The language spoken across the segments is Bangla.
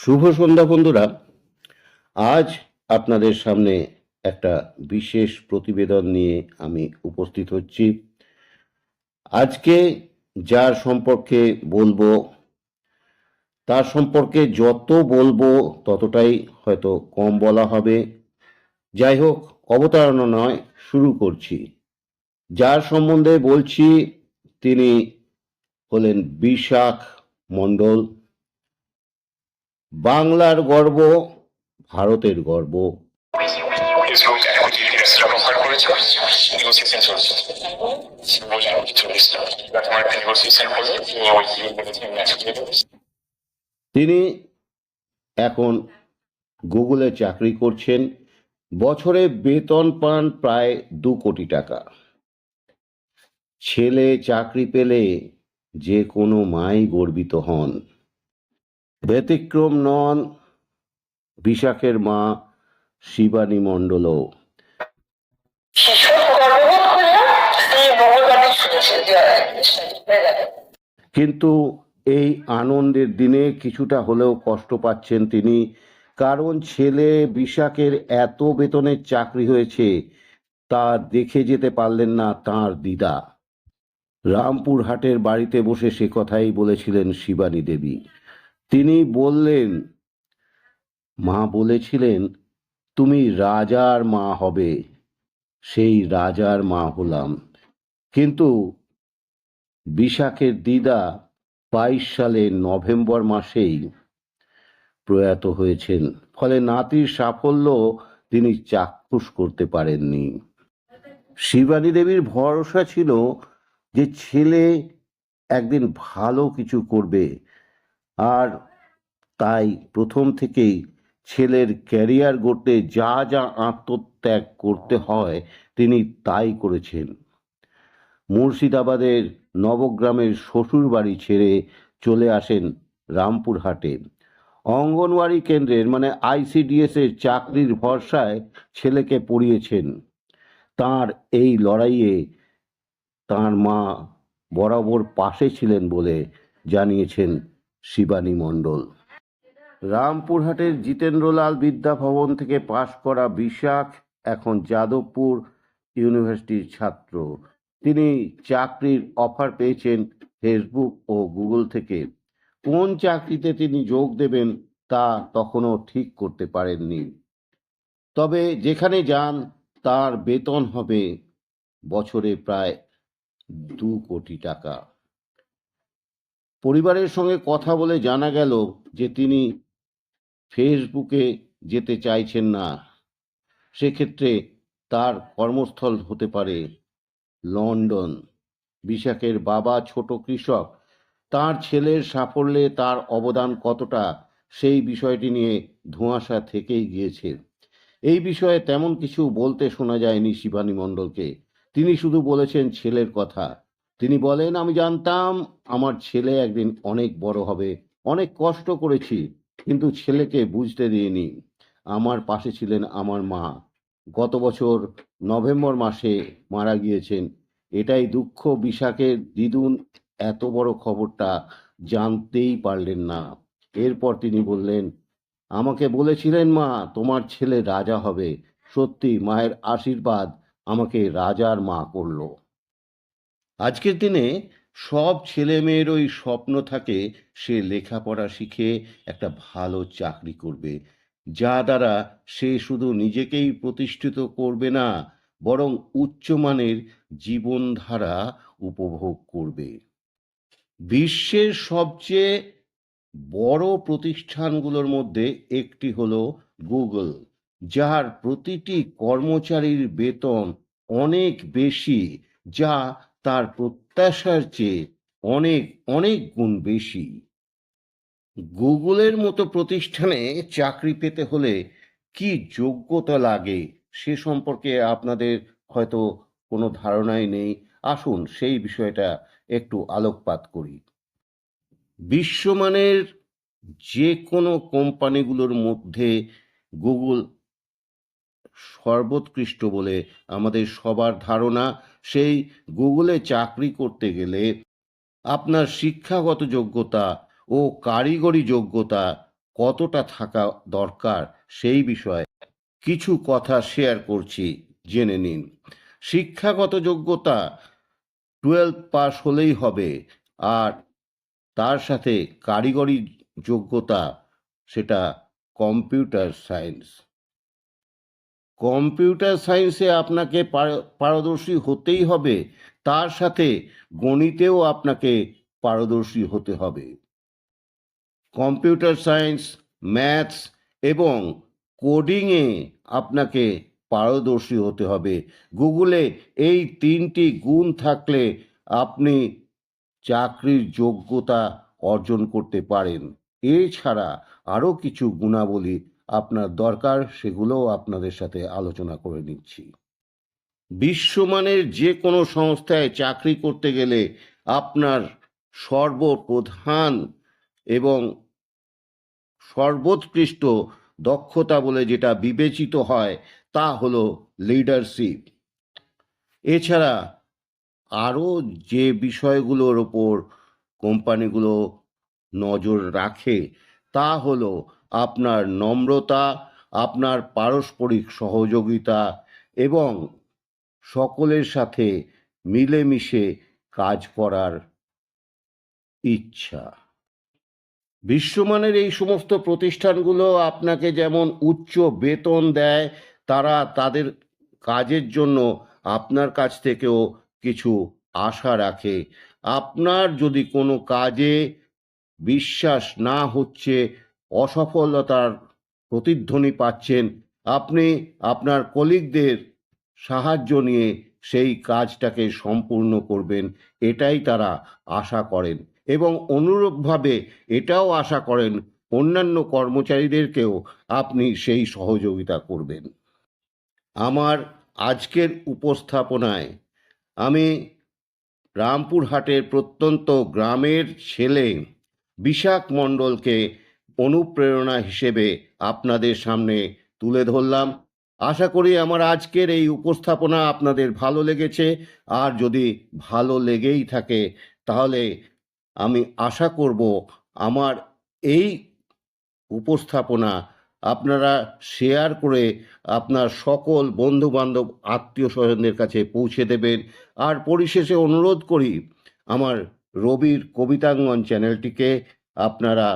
শুভ সন্ধ্যা বন্ধুরা। আজ আপনাদের সামনে একটা বিশেষ প্রতিবেদন নিয়ে আমি উপস্থিত হচ্ছি। আজকে যার সম্পর্কে বলব, তার সম্পর্কে যত বলব ততটাই হয়তো কম বলা হবে। যাই হোক, অবতারণা নয়, শুরু করছি। যার সম্বন্ধে বলছি, তিনি হলেন বিশাখ মণ্ডল। বাংলার গর্ব, ভারতের গর্ব। তিনি এখন গুগলে চাকরি করছেন। বছরে বেতন পান প্রায় দু কোটি টাকা। ছেলে চাকরি পেলে যে কোনো মাই গর্বিত হন। ব্যতিক্রম নন বিশাখের মা শিবানী মণ্ডলও গেল কিন্তু এই আনন্দের দিনে কিছুটা হলেও কষ্ট পাচ্ছেন তিনি কারণ ছেলে বিশাখের এত বেতনের চাকরি হয়েছে তা দেখে যেতে পারলেন না তার দিদা। রামপুরহাটের বাড়িতে বসে সে কথাই বলেছিলেন শিবানী দেবী। তিনি বললেন, মা বলেছিলেন, তুমি রাজার মা হবে, সেই রাজার মা হলাম। কিন্তু বিশাখের দিদা বাইশ সালের নভেম্বর মাসেই প্রয়াত হয়েছেন। ফলে নাতির সাফল্য তিনি চাক্ষুষ করতে পারেননি। শিবানী দেবীর ভরসা ছিল যে ছেলে একদিন ভালো কিছু করবে। আর তাই প্রথম থেকেই ছেলের ক্যারিয়ার গড়তে যা যা আত্মত্যাগ করতে হয় তিনি তাই করেছেন। মুর্শিদাবাদের নবগ্রামের শ্বশুর বাড়ি ছেড়ে চলে আসেন রামপুরহাটে। অঙ্গনওয়াড়ি কেন্দ্রের মানে আইসিডিএস এর চাকরির ভরসায় ছেলেকে পড়িয়েছেন। তার এই লড়াইয়ে তার মা বরাবর পাশে ছিলেন বলে জানিয়েছেন শিবানী মণ্ডল। রামপুরহাটের জিতেন্দ্রলাল বিদ্যাভবন থেকে পাশ করা বিশাখ এখন যাদবপুর ইউনিভার্সিটির ছাত্র। তিনি চাকরির অফার পেয়েছেন ফেসবুক ও গুগল থেকে। কোন চাকরিতে তিনি যোগ দেবেন তা তখনও ঠিক করতে পারেননি। তবে যেখানে যান, তার বেতন হবে বছরে প্রায় দু কোটি টাকা। পরিবারের সঙ্গে কথা বলে জানা গেল যে তিনি ফেসবুকে যেতে চাইছেন না। সেক্ষেত্রে তার কর্মস্থল হতে পারে লন্ডন। বিশাখের বাবা ছোট কৃষক। তার ছেলের সাফল্যে তার অবদান কতটা সেই বিষয়টি নিয়ে ধোঁয়াশা থেকেই গিয়েছে। এই বিষয়ে তেমন কিছু বলতে শোনা যায়নি শিবানী মণ্ডলকে। তিনি শুধু বলেছেন ছেলের কথা। তিনি বলেন, আমি জানতাম আমার ছেলে একদিন অনেক বড় হবে। অনেক কষ্ট করেছি, কিন্তু ছেলেকে বুঝতে দিইনি। আমার পাশে ছিলেন আমার মা। গত বছর নভেম্বর মাসে মারা গিয়েছেন। এটাই দুঃখ বিশাখের দিদুন এত বড় খবরটা জানতেই পারলেন না। এরপর তিনি বললেন, আমাকে বলেছিলেন মা, তোমার ছেলে রাজা হবে। সত্যি মায়ের আশীর্বাদ আমাকে রাজার মা করল। আজকের দিনে সব ছেলে মেয়েরই স্বপ্ন থাকে, সে লেখাপড়া শিখে একটা ভালো চাকরি করবে। যা দ্বারা সে শুধু নিজেকেই প্রতিষ্ঠিত করবে না, বরং উচ্চমানের জীবনধারা উপভোগ করবে। বিশ্বের সবচেয়ে বড় প্রতিষ্ঠানগুলোর মধ্যে একটি হলো গুগল, যার প্রতিটি কর্মচারীর বেতন অনেক বেশি, যা তার প্রত্যাশার চেয়ে অনেক অনেক গুণ বেশি। গুগলের মতো প্রতিষ্ঠানে চাকরি পেতে হলে কি যোগ্যতা লাগে সে সম্পর্কে আপনাদের হয়তো কোনো ধারণাই নেই। আসুন সেই বিষয়টা একটু আলোকপাত করি। বিশ্বমানের যে কোনো কোম্পানিগুলোর মধ্যে গুগল সর্বোৎকৃষ্ট বলে আমাদের সবার ধারণা, সেই গুগলে চাকরি করতে গেলে আপনার শিক্ষাগত যোগ্যতা ও কারিগরি যোগ্যতা কতটা থাকা দরকার সেই বিষয়ে কিছু কথা শেয়ার করছি, জেনে নিন। শিক্ষাগত যোগ্যতা টুয়েলভ পাস হলেই হবে আর তার সাথে কারিগরি যোগ্যতা, সেটা কম্পিউটার সায়েন্স কম্পিউটার সায়েন্সে আপনাকে পারদর্শী হতেই হবে, তার সাথে গণিতেও আপনাকে পারদর্শী হতে হবে। কম্পিউটার সায়েন্স, ম্যাথস এবং কোডিংয়ে আপনাকে পারদর্শী হতে হবে। গুগলে এই তিনটি গুণ থাকলে আপনি চাকরির যোগ্যতা অর্জন করতে পারেন। এছাড়া আরও কিছু গুণাবলী আপনার দরকার, সেগুলোও আপনাদের সাথে আলোচনা করে নিচ্ছি। বিশ্বমানের যে কোনো সংস্থায় চাকরি করতে গেলে আপনার সর্বপ্রধান এবং সর্বোৎকৃষ্ট দক্ষতা বলে যেটা বিবেচিত হয়, তা হলো লিডারশিপ এছাড়া আরও যে বিষয়গুলোর ওপর কোম্পানিগুলো নজর রাখে, তা হলো আপনার নম্রতা, আপনার পারস্পরিক সহযোগিতা এবং সকলের সাথে মিলেমিশে কাজ করার ইচ্ছা। বিশ্বমানের এই সমস্ত প্রতিষ্ঠানগুলো আপনাকে যেমন উচ্চ বেতন দেয়, তারা তাদের কাজের জন্য আপনার কাছ থেকেও কিছু আশা রাখে। আপনার যদি কোনো কাজে বিশ্বাস না হচ্ছে অসফলতার প্রতিধ্বনি পাচ্ছেন আপনি আপনার কলিগদের সাহায্য নিয়ে সেই কাজটাকে সম্পূর্ণ করবেন, এটাই তারা আশা করেন এবং অনুরূপভাবে এটাও আশা করেন অন্যান্য কর্মচারীদেরকেও আপনি সেই সহযোগিতা করবেন। আমার আজকের উপস্থাপনায় আমি রামপুরহাটের প্রত্যন্ত গ্রামের ছেলে বিশাখ মণ্ডলকে অনুপ্রেরণা হিসেবে আপনাদের সামনে তুলে ধরলাম। আশা করি আমার আজকের এই উপস্থাপনা আপনাদের ভালো লেগেছে। আর যদি ভালো লেগেই থাকে, তাহলে আমি আশা করব আমার এই উপস্থাপনা আপনারা শেয়ার করে আপনার সকল বন্ধু বান্ধব আত্মীয় স্বজনদের কাছে পৌঁছে দেবেন। আর পরিশেষে অনুরোধ করি, আমার রবির কবিতাঙ্গন চ্যানেলটিকে আপনারা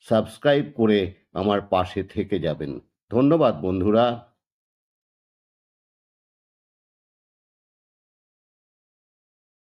সাবস্ক্রাইব করে আমার পাশে থেকে যাবেন। ধন্যবাদ বন্ধুরা।